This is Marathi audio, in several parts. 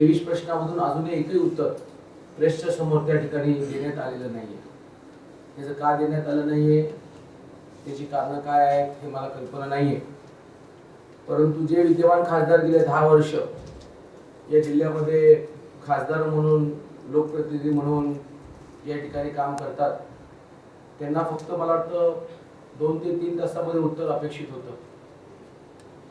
तेवीस प्रश्नामधून अजूनही एकही उत्तर प्रेसच्या समोर त्या ठिकाणी देण्यात आलेलं नाहीये. त्याचं का देण्यात आलं नाहीये? त्याची कारणं काय आहेत हे मला कल्पना नाहीये. परंतु जे विद्यमान खासदार गेले दहा वर्ष या जिल्ह्यामध्ये खासदार म्हणून लोकप्रतिनिधी म्हणून या ठिकाणी काम करतात त्यांना फक्त मला वाटतं दोन ते तीन तासामध्ये उत्तर अपेक्षित होतं.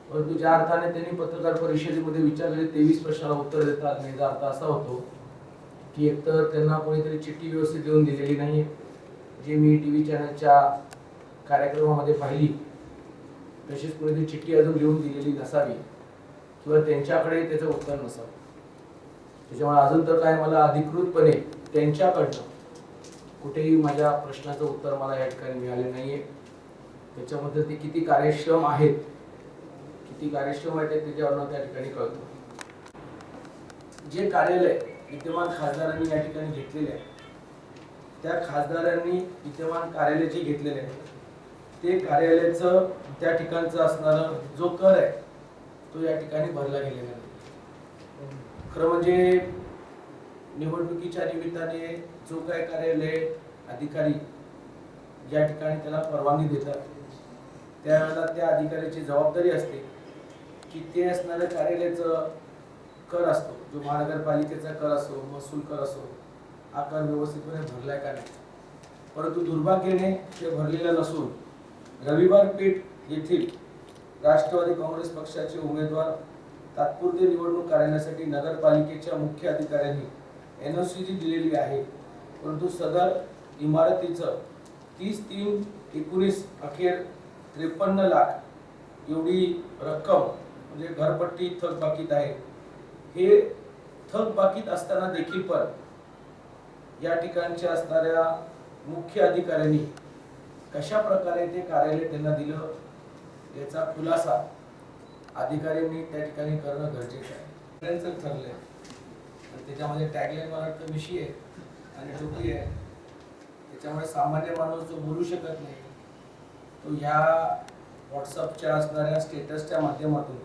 परंतु ज्या अर्थाने त्यांनी पत्रकार परिषदेमध्ये विचारलेले तेवीस प्रश्नाला उत्तर देतात. आणि याचा अर्थ असा होतो की एकतर त्यांना कोणीतरी चिठ्ठी व्यवस्थित देऊन दिलेली नाही जे मी टी व्ही चॅनलच्या कार्यक्रमामध्ये पाहिली तशीच कोणीतरी चिठ्ठी अजून लिहून दिलेली नसावी किंवा त्यांच्याकडे त्याचं उत्तर नसावं. त्याच्यामुळे अजून तर काय मला अधिकृतपणे त्यांच्याकडनं कुठेही माझ्या प्रश्नाचं उत्तर मला या ठिकाणी मिळाले आहे त्याच्यामध्ये ते किती कार्यक्षम आहेत किती कार्यक्षम आहेत हे त्याच्यावरनं त्या ठिकाणी कळतो. जे कार्यालय विद्यमान खासदारांनी या ठिकाणी घेतलेले आहे त्या खासदारांनी विद्यमान कार्यालय जे घेतलेले आहे ते कार्यालयाचं त्या ठिकाणचं असणारा जो कर आहे तो या ठिकाणी भरला गेलेला नाही खरं म्हणजे निवडणुकीच्या निमित्ताने जो काय कार्यालय अधिकारी ज्या ठिकाणी त्याला परवानगी देतात त्यावेळेला त्या अधिकाऱ्याची जबाबदारी असते की ते असणाऱ्या कार्यालयाचं कर असतो जो महानगरपालिकेचा कर असो महसूल कर असो हा कर व्यवस्थितपणे भरलाय का नाही. परंतु दुर्भाग्याने ते भरलेलं नसून रविवार पेठ येथील राष्ट्रवादी काँग्रेस पक्षाचे उमेदवार तात्पुरते निवडणूक कार्यालयासाठी नगरपालिकेच्या मुख्य अधिकाऱ्यांनी एन ओ सी जी दिलेली आहे. परंतु सदर इमारतीचं तीस तीन एकोणीस अखेर त्रेपन्न लाख एवढी रक्कम म्हणजे घरपट्टी थकबाकीत आहे. हे थकबाकीत असताना देखील पण या ठिकाणच्या असणाऱ्या मुख्य अधिकाऱ्यांनी कशा प्रकारे ते कार्यालय त्यांना दिलं याचा खुलासा अधिकाऱ्यांनी त्या ठिकाणी करणं गरजेचं आहे. सगळ्यांचं ठरलंय. त्याच्यामध्ये टॅगलाईन मला वाटतं मिशी आहे आणि टोपी आहे. त्याच्यामुळे सामान्य माणूस जो बोलू शकत नाही तो ह्या व्हॉट्सअपच्या असणाऱ्या स्टेटसच्या माध्यमातून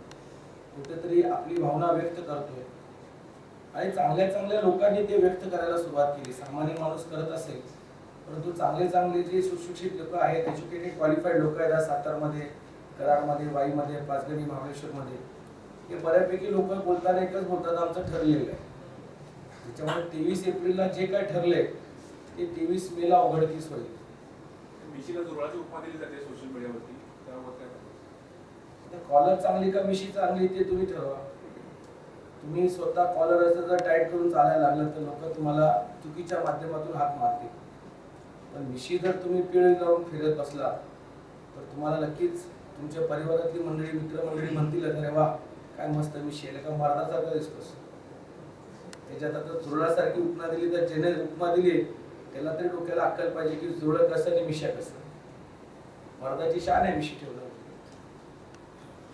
कुठेतरी आपली भावना व्यक्त करतोय. आणि चांगल्या चांगल्या लोकांनी ते व्यक्त करायला सुरुवात केली. सामान्य माणूस करत असेल परंतु चांगले चांगले जे सुशिक्षित लोक आहेत एज्युकेटेड क्वालिफाईड लोक आहेत सातारमध्ये कराडमध्ये वाईमध्ये पाचगणी महाबळेश्वरमध्ये हे बऱ्यापैकी लोक बोलताना एकच बोलतात आमचं ठरलेलं आहे. त्याच्यामुळे तेवीस एप्रिलला जे काय ठरले ते तेवीस मेला उघडकीस होईल. मिशीला जोराची उपमा दिली जाते सोशल मीडियावरती. त्यावर काय? कॉलर चांगली का मिशी चांगली ते तुम्ही ठरवा. तुम्ही स्वतः कॉलर असं जर टाईट करून चालायला लागलं तर लोक तुम्हाला चुकीच्या माध्यमातून हात मारतील. पण मिशी जर तुम्ही पिळ लावून फिरत बसला तर तुम्हाला नक्कीच तुमच्या परिवारातली मंडळी मित्रमंडळी म्हणतील अरे वा काय मस्त मिशी आहे. का मर्दासारखा दिसतोस. त्याच्यात आता जुळासारखी उपमा दिली तर जेने उपमा दिली त्याला तरी डोक्याला अक्कल पाहिजे की जुळं कसं आणि मिशा कसं. मर्दाची शान आहे मिशी ठेवलं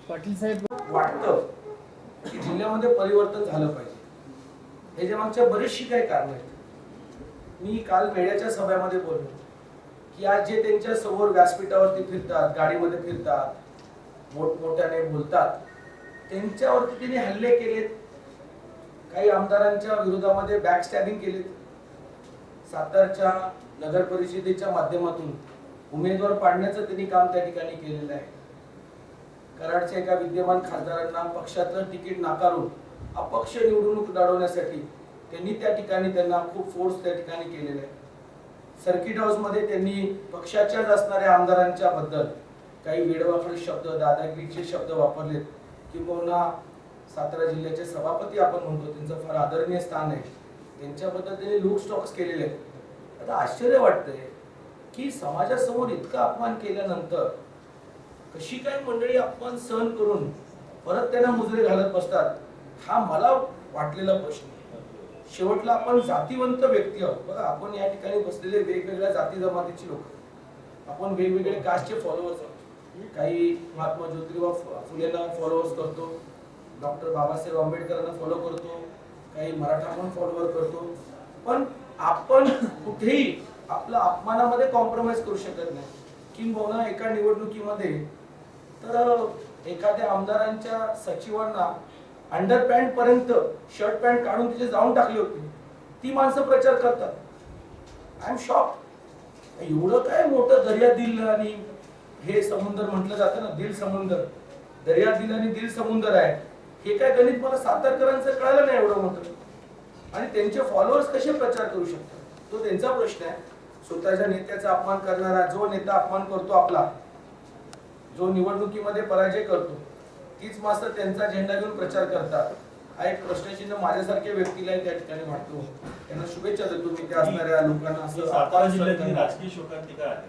पाटील साहेब वाटतं की जिल्ह्यामध्ये परिवर्तन झालं पाहिजे. ह्याच्या मागच्या बरीचशी काही कारण आहेत. मी काल मेळ्याच्या सभेमध्ये बोललो की आज जे त्यांच्यासमोर व्यासपीठावरती फिरतात गाडीमध्ये फिरतात मोठमोठ्याने बोलतात त्यांच्यावरती त्यांनी हल्ले केलेत. काही आमदारांच्या विरोधामध्ये बॅक स्टॅबिंग केलेत. सातारच्या नगर परिषदेच्या माध्यमातून उमेदवार पाडण्याचं त्यांनी काम त्या ठिकाणी केलेलं आहे. कराडच्या एका विद्यमान खासदारांना पक्षातलं तिकीट नाकारून अपक्ष निवडणूक लढवण्यासाठी त्यांनी त्या ठिकाणी त्यांना खूप फोर्स त्या ठिकाणी केलेला आहे. सर्किट हाऊसमध्ये त्यांनी पक्षाच्याच असणाऱ्या आमदारांच्या बद्दल काही वेडवाकडी शब्द दादागिरीचे शब्द वापरलेत किंबहुना सातारा जिल्ह्याचे सभापती आपण म्हणतो त्यांचं फार आदरणीय स्थान आहे. त्यांच्याबद्दल त्यांनी लूक स्टॉक्स केलेले आहेत. आता आश्चर्य वाटतंय की समाजासमोर इतका अपमान केल्यानंतर कशी काय मंडळी अपमान सहन करून परत त्यांना मुजरे घालत बसतात हा मला वाटलेला प्रश्न शेवटला आपण जातीवंत व्यक्ती आहोत. बघा आपण या ठिकाणी बसलेले वेगवेगळ्या जाती जमातीची लोक आपण वेगवेगळे कास्टचे फॉलोअर्स आहोत. काही महात्मा ज्योतिबा फु- फुलेंना फॉलोअर्स करतो डॉक्टर बाबासाहेब आंबेडकरांना फॉलो करतो काही मराठा पण फॉलोअर करतो. पण आपण कुठेही आपला अपमानामध्ये कॉम्प्रोमाइज करू शकत नाही. किंबहुना एका निवडणुकीमध्ये तर एखाद्या आमदारांच्या सचिवांना अंडर पॅन्ट पर्यंत शर्ट पॅन्ट काढून तिचे जाऊन टाकले होते. ती माणसं प्रचार करतात. आय एम शॉक एवढं काय मोठं दर्या दिल आणि हे समुद्र म्हटलं जातं ना दिल समुद्र. दर्या दिल आणि दिल समुद्र आहे. हे काय गणित मला सातारकरांचं कळालं नाही एवढं मोठं. आणि त्यांचे फॉलोअर्स कसे प्रचार करू शकतात? तो त्यांचा प्रश्न आहे. स्वतःच्या नेत्याचा अपमान करणारा जो नेता अपमान करतो आपला जो निवडणुकीमध्ये पराजय करतो तीच माणसं त्यांचा झेंडा घेऊन प्रचार करतात. हा एक प्रश्नचिन्ह माझ्यासारख्या व्यक्तीला त्या ठिकाणी वाटतो. त्यांना शुभेच्छा देतो मी त्या असणाऱ्या लोकांना. असं राजकीय शोकांतिका आहे.